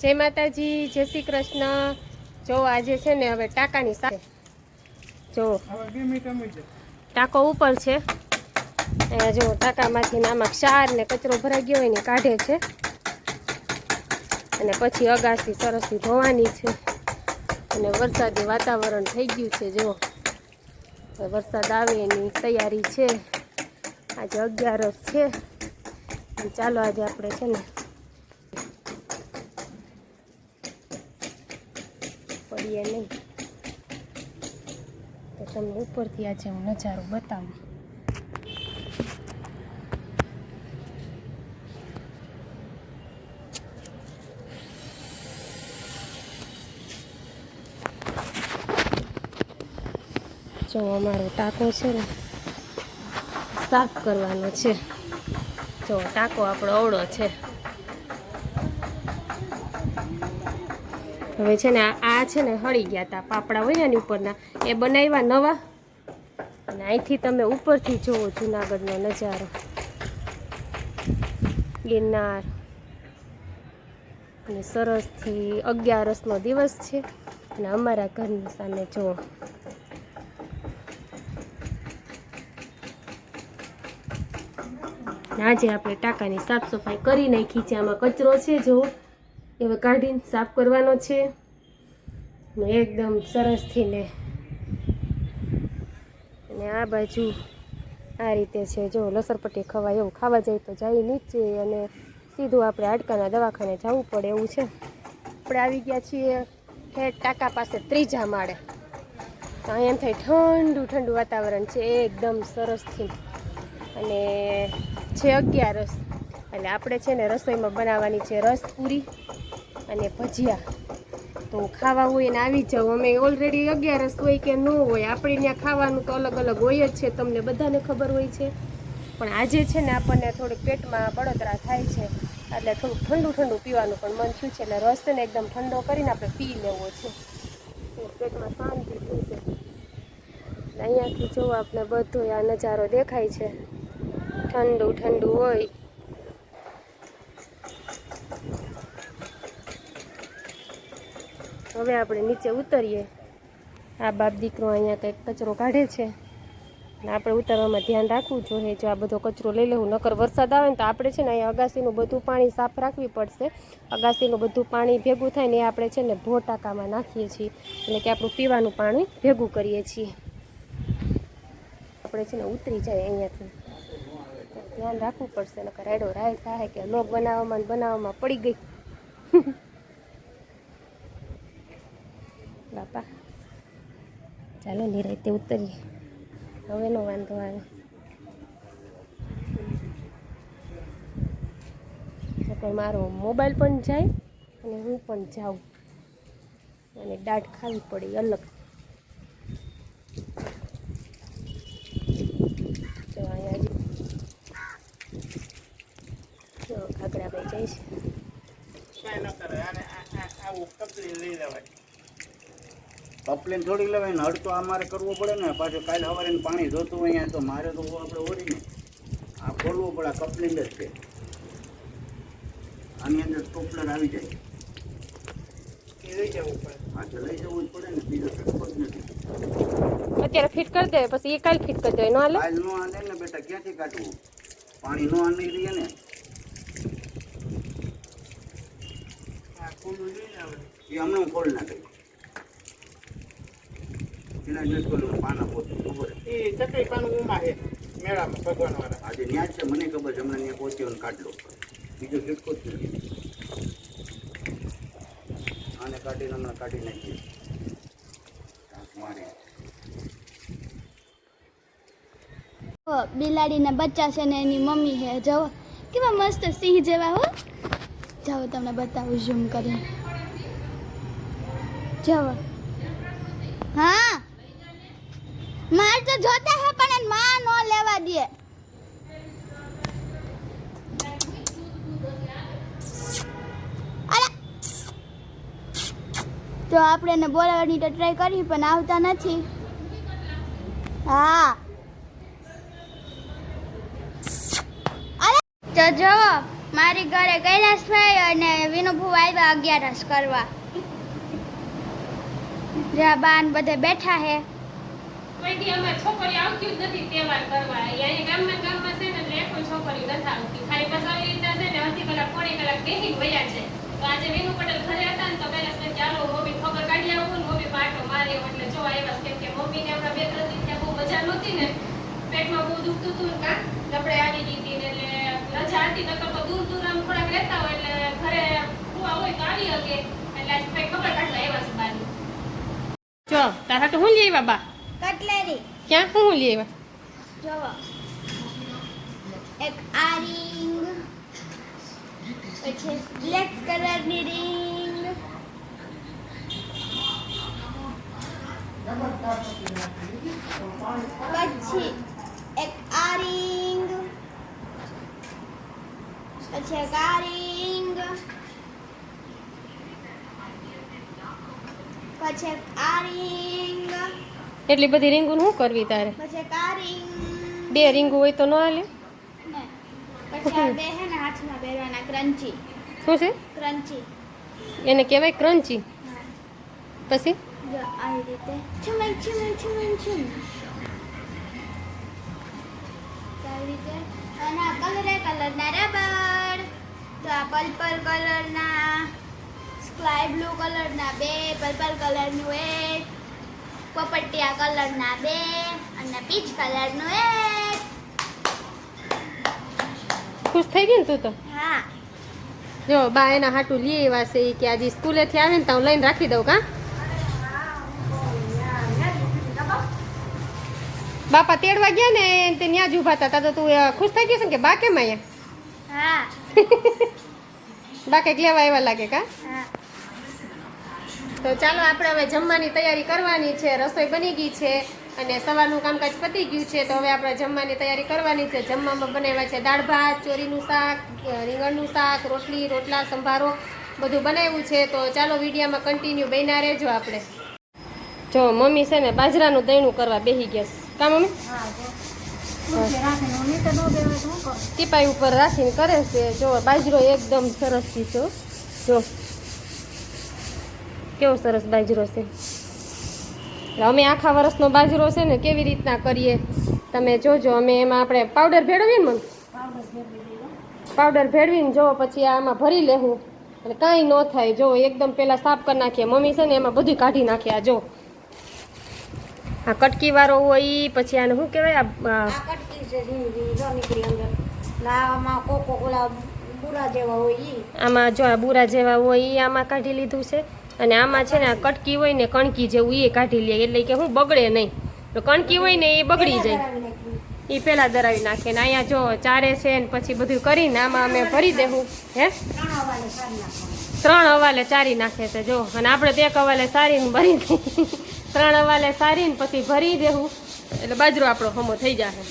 જય માતાજી, જય શ્રી કૃષ્ણ. જો આજે છે ને હવે ટાંકાની સાથે જો, ટાંકો ઉપર છે. જો ટાંકામાંથી આમાં ક્ષાર ને કચરો ભરાઈ ગયો હોય ને કાઢે છે. અને પછી અગાસી સરસથી ધોવાની છે. અને વરસાદી વાતાવરણ થઈ ગયું છે, જો. વરસાદ આવે એની તૈયારી છે. આજે અગિયારસ છે. ચાલો આજે આપણે છે ને પડીએ નહીં. તો તમને ઉપરથી આજે હું નજારો બતાવું. જો અમારો ટાંકો છે ને, સાફ કરવાનો છે. જો ટાંકો આપણો અવળો છે. હવે છે ને આ- છે ને હળી ગયા હતા પાપડા હોય ને એની ઉપરના. એ બનાવ્યા નવા. અને અહીંથી તમે ઉપરથી જુઓ, જુનાગઢનો નજારો. ગિરનાર. અને સરસથી અગિયારસનો દિવસ છે. અને અમારા ઘરની સામે જુઓ. આજે આપણે ટાંકાની સાફ સફાઈ કરી નાખી છે. આમાં કચરો છે જો. એ હવે કાઢીને સાફ કરવાનો છે. ને એકદમ સરસથી ને અને આ બાજુ આ રીતે છે, જો લસરપટ્ટી ખવાય એવું ખાવા જાય તો જાય નીચે અને સીધું આપણે હાડકાના દવાખાને જવું પડે એવું છે. આપણે આવી ગયા છીએ ઠેઠ ટાંકા પાસે ત્રીજા માળે. એમ થાય ઠંડુ ઠંડુ વાતાવરણ છે, એકદમ સરસથી અને છે અગિયારસ. એટલે આપણે છે ને રસોઈમાં બનાવવાની છે રસ પૂરી અને ભજીયા. તો ખાવા હોય ને આવી જાઓ. અમે ઓલરેડી અગિયારસ હોય કે ન હોય, આપણે ત્યાં ખાવાનું તો અલગ અલગ હોય જ છે, તમને બધાને ખબર હોય છે. પણ આજે છે ને આપણને થોડીક પેટમાં બળતરા થાય છે, એટલે થોડુંક ઠંડુ ઠંડુ પીવાનું પણ મન થયું છે, એટલે રસને એકદમ ઠંડો કરીને આપણે પી લેવો છે. પેટમાં શાંતિ થઈ છે અહીંયાથી જોવો આપણે બધો આ નજારો દેખાય છે, ઠંડુ ઠંડુ હોય. હવે આપણે નીચે ઉતરીએ. આ બાપ દીકરો અહીંયા કંઈક કચરો કાઢે છે. અને આપણે ઉતરવામાં ધ્યાન રાખવું જોઈએ. જો આ બધો કચરો લઈ લેવું, નકર વરસાદ આવે ને તો આપણે છે ને અહીંયા અગાસીનું બધું પાણી સાફ રાખવી પડશે. અગાસીનું બધું પાણી ભેગું થાય ને એ આપણે છે ને ભો ટાંકામાં નાખીએ છીએ. એટલે કે આપણું પીવાનું પાણી ભેગું કરીએ છીએ. આપણે છે ને ઉતરી જાય અહીંયાથી. ધ્યાન રાખવું પડશે, નકર રાયડો રાય થાય કે લોક બનાવવામાં બનાવવામાં પડી ગઈ બાપા ચાલો નિરાયતે ઉતરીએ. હવે નો વાંધો આવે. નકર મારો મોબાઈલ પણ જાય અને હું પણ જાઉં. અને દાઢ ખાવી પડી અલગ. જો અહીંયા જો ઘાઘરાભાઈ લઈ છે કપલીને થોડી લેવાય ને હડતો અમારે કરવો પડે ને પાછું કાલે સવારે પાણી જોતું હોય અહીંયા તો મારે તો આપણે ઓળીને આ ખોલવું પડે આ કપલિંગ જ છે. આની અંદર ટોપલર આવી જાય. પાછળ લઈ જવું જ પડે ને બીજો રસ્તો જ નથી. અત્યારે ફિટ કરી દે પછી એ કાલ ફિટ કરી દે નો હાલે? કાલ નો હાલે ને બેટા ક્યાંથી કાઢવું? પાણી નો આની રહીએ ને એ હમણાં હું ખોલ નાખી એના જ નથી ખોલ્યું, પાના પોતું ખબર આજે ન્યા છે મને ખબર છે હમણાં ત્યાં પહોંચ્યો ને કાઢ બીજો છૂટકો જ આને કાઢીને હમણાં કાઢી નાખીએ મારી. બિલાડીના બચ્ચા છે ને એની મમ્મી છે. જવો કેવા મસ્ત સિંહ જેવા હો. જાઓ તમને બતાવું ઝૂમ કરીને. જવો હા? માર તો જોતા હે, પણ એને માં નો લેવા દે. અરે તો આપણે એને બોલાવવાની તો ટ્રાય કરી, પણ આવતા નથી. હા. અરે તો જો, મારી ઘરે કૈલાસભાઈ અને વિનુભુ આવ્યા અગિયારસ કરવા. જ્યાં બાન બધે બેઠા હે. કોઈ અમે છોકરી આવતી જ નથી તહેવાર કરવા. અહીંયા ગામમાં ગામમાં છે ને એટલે એક છોકરી નથી આવતી. ખાલી બસ આવી રીતના છે ને અડધી કલાક, પોણી કલાક બેહીને વયા છે તો આજે વિનુ પટેલ ઘરે હતા ને તો પહેલા તો ચાલો મમ્મી ખબર કાઢી આવું ને, મમ્મી પાટો મારી એટલે જો આવ્યા કેમ કે મમ્મીને હમણાં બે ત્રણ દિવસ બહુ મજા નહોતી ને, પેટમાં બહુ દુખતું હતું ને કાં? લપડે આવી દીધી ને એટલે રજા હતી, નકર તો દૂર દૂર આમ થોડાક રહેતા હોય એટલે ઘરે ફુવા હોય તો આવી શકે. એટલે આજે ખબર કાઢવા આવ્યા છે બાજુ. જો, તારા તો હું લઈ આવ્યા બા? કટલેરી. ક્યાં હું આવ્યા? જોવો. એક આ રિંગ પછી બ્લેક કલરની રિંગ પછી એક આ રિંગ પછી એક આ રિંગ પછી એક આ રિંગ એટલી બધી રીંગું શું કરવી તારે? બે રીંગું હોય તો ન હાલે? શું છે? એને કહેવાય ક્રન્ચી પછી? પર્પલ કલરના સ્કાય બ્લુ કલરના બે પર્પલ કલરનું એક. પોપટિયા કલરના બે અને પીચ કલરનું એક. ખુશ થઈ ગઈ ને તું તો? હા. જો બા એના હાટું લઈ આવ્યા છે કે આજે સ્કૂલેથી આવે ને તો હું લઈને રાખી દઉં કા? બાપા તેડવા ગયા ને તે ત્યાં જ ઊભા હતા તો તું ખુશ થઈ ગઈ છે કે બા કેમ અહીંયા હા. બા કંઈક લેવા આવ્યા લાગે કા? તો ચાલો આપણે હવે જમવાની તૈયારી કરવાની છે રસોઈ બની ગઈ છે અને સવારનું કામકાજ પતી ગયું છે તો હવે આપણે જમવાની તૈયારી કરવાની છે. જમવામાં બનાવ્યા છે દાળ ભાત ચોરીનું શાક રીંગણનું શાક રોટલી રોટલા સંભારો બધું બનાવ્યું છે. તો ચાલો વિડીયામાં કન્ટિન્યુ બન્યા રહેજો આપણે. જો મમ્મી છે ને બાજરાનું દહીણું કરવા બેસી ગયા કા મમ્મી? ટીપાઈ ઉપર રાખીને કરે છે. જો બાજરો એકદમ સરસ છે જો. જો. કેવો સરસ બાજરો છે? અમે આખા વર્ષનો બાજરો છે ને કેવી રીતના કરીએ? તમે જોજો અમે એમાં આપણે પાવડર ભેળવીએ ને પાવડર ભેળવીને જો પછી આમાં ભરી લેવું. એટલે કાંઈ ન થાય જો એકદમ પહેલાં સાફ કરી નાખીએ. મમ્મી છે ને એમાં બધું કાઢી નાખ્યા આ જો. આ કટકી વાળો હોય પછી આને શું કહેવાય? આ કટકી છે નીકળી અંદર. લાવામાં કોકો કોલા બુરા જેવા હોય આમાં જો આ બુરા જેવા હોય એ આમાં કાઢી લીધું છે. અને આમાં છે ને આ કટકી હોય ને કણકી જેવું એ કાઢી લે, એટલે કે હું બગડે નહીં. તો કણકી હોય ને એ બગડી જાય. એ પહેલાં દરાવી નાખે ને અહીંયા જો ચારે છે ને પછી બધું કરીને આમાં અમે ભરી દેવું હે? ત્રણ હવાલે ચારી નાખે છે, જો. અને આપણે તો એક હવાલે સારીને ભરી દઈએ ત્રણ હવાલે સારીને પછી ભરી દેવું એટલે બાજરો આપણો હમો થઈ જશે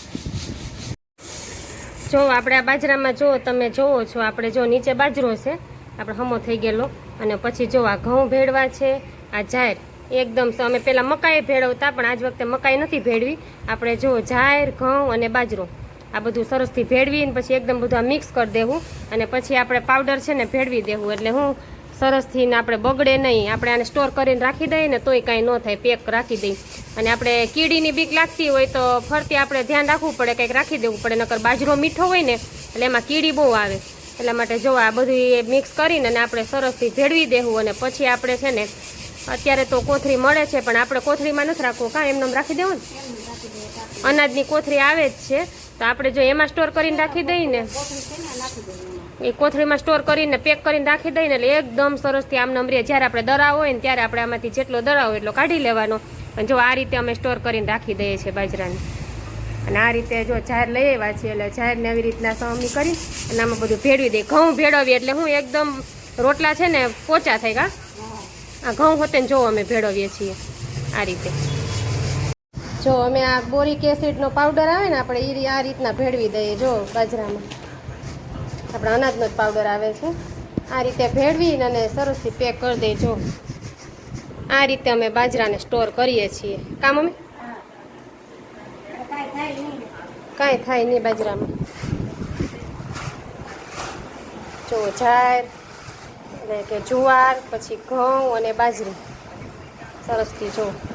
જો, આપણે આ બાજરામાં જો તમે જોવો છો, આપણે જો નીચે બાજરો છે, આપણે હમો થઈ ગયેલો. અને પછી જો આ ઘઉં ભેળવા છે, આ જાહેર. એકદમ અમે પહેલાં મકાઈ ભેળવતા, પણ આજ વખતે મકાઈ નથી ભેળવી. આપણે જો જાહેર, ઘઉં અને બાજરો. આ બધું સરસથી ભેળવીને પછી એકદમ બધું આ મિક્સ કરી દેવું. અને પછી આપણે પાવડર છે ને ભેળવી દેવું. એટલે હું સરસથી આપણે બગડે નહીં. આપણે આને સ્ટોર કરીને રાખી દઈએ ને તોય કાંઈ ન થાય. પેક રાખી દઈ અને આપણે કીડીની બીક લાગતી હોય તો ફરતી આપણે ધ્યાન રાખવું પડે, કંઈક રાખી દેવું પડે. નકર બાજરો મીઠો હોય ને, એટલે એમાં કીડી બહુ આવે. એટલા માટે જો આ બધું એ મિક્સ કરીને આપણે સરસથી ભેળવી દેવું અને પછી આપણે છે ને, અત્યારે તો કોથળી મળે છે, પણ આપણે કોથળીમાં નથી રાખવું. કાં એમને એમ રાખી દેવું અનાજની કોથળી આવે જ છે. તો આપણે જો એમાં સ્ટોર કરીને રાખી દઈએ ને, એ કોથળીમાં સ્ટોર કરીને પેક કરીને રાખી દઈને એટલે એકદમ સરસથી આમ નમરીએ. જ્યારે આપણે દરા હોય ને, ત્યારે આપણે આમાંથી જેટલો દરા હોય એટલો કાઢી લેવાનો. અને જો આ રીતે અમે સ્ટોર કરીને રાખી દઈએ છીએ બાજરાને. અને આ રીતે જો જાહેર લઈ આવ્યા છીએ એટલે જાહેરને આવી રીતના સમી કરી અને આમાં બધું ભેળવી દઈએ. ઘઉં ભેળવીએ એટલે હું એકદમ રોટલા છે ને પોચા થાય કા આ ઘઉં હોતે ને જો અમે ભેળવીએ છીએ આ રીતે. જો અમે આ બોરિક એસિડનો પાવડર આવે ને આપણે એ આ રીતના ભેળવી દઈએ જો બાજરામાં. આપણે અનાજનો જ પાવડર આવે છે. આ રીતે ભેળવીને અને સરસથી પેક કરી દઈએ જો. આ રીતે અમે બાજરાને સ્ટોર કરીએ છીએ. કામ અમે કાંઈ થાય નહીં કાંઈ થાય નહીં બાજરામાં. જો જાર એટલે કે જુવાર, પછી ઘઉં અને બાજરી. સરસથી જો.